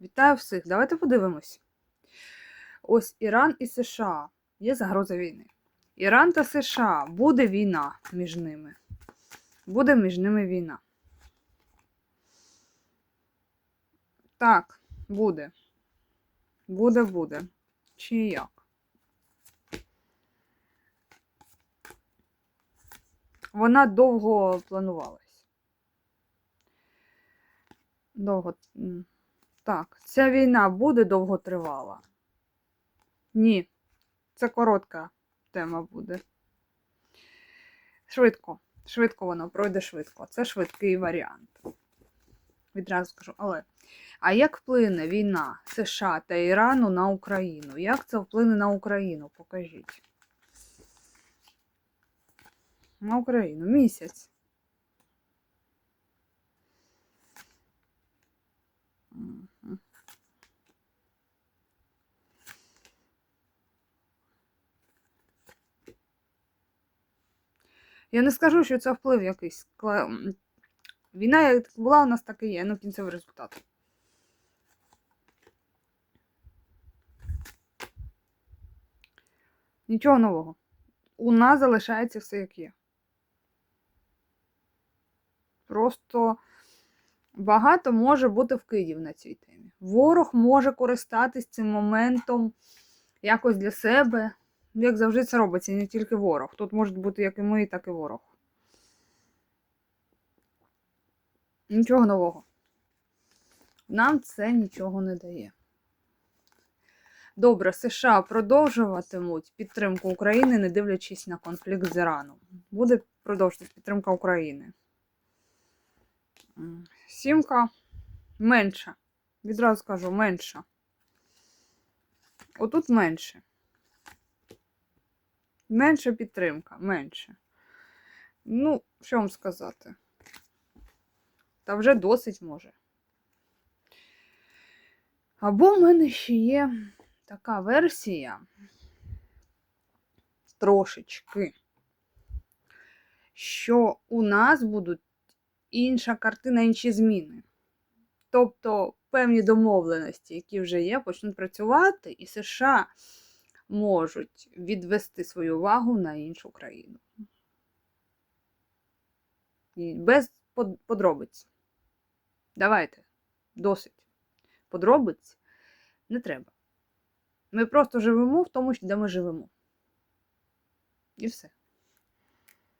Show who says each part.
Speaker 1: Вітаю всіх! Давайте подивимось. Ось Іран і США. Є загроза війни. Іран та США буде війна між ними. Буде між ними війна. Так, буде. Буде, буде. Чи як? Вона довго планувалась. Довго. Так, ця війна буде довго тривала? Ні. Це коротка тема буде. Швидко. Швидко воно пройде швидко. Це швидкий варіант. Відразу скажу. Але. А як вплине війна США та Ірану на Україну? Як це вплине на Україну? Покажіть. На Україну. Місяць. Я не скажу, що це вплив якийсь. Війна як була у нас, так і є. Ну, кінцевий результат. Нічого нового. У нас залишається все як є. Просто багато може бути вкидів на цій темі. Ворог може користатись цим моментом якось для себе. Як завжди це робиться, не тільки ворог. Тут можуть бути як і ми, так і ворог. Нічого нового. Нам це нічого не дає. Добре, США продовжуватимуть підтримку України, не дивлячись на конфлікт з Іраном. Буде продовжуватись підтримка України. Сімка менша. Відразу скажу, менша. Отут менше. Менша підтримка, менше. Ну, що вам сказати? Та вже досить може. Або в мене ще є така версія трошечки, що у нас будуть інша картина, інші зміни. Тобто певні домовленості, які вже є, почнуть працювати, і США можуть відвести свою увагу на іншу країну. І без подробиць. Давайте. Досить. Подробиць не треба. Ми просто живемо в тому, де ми живемо. І все.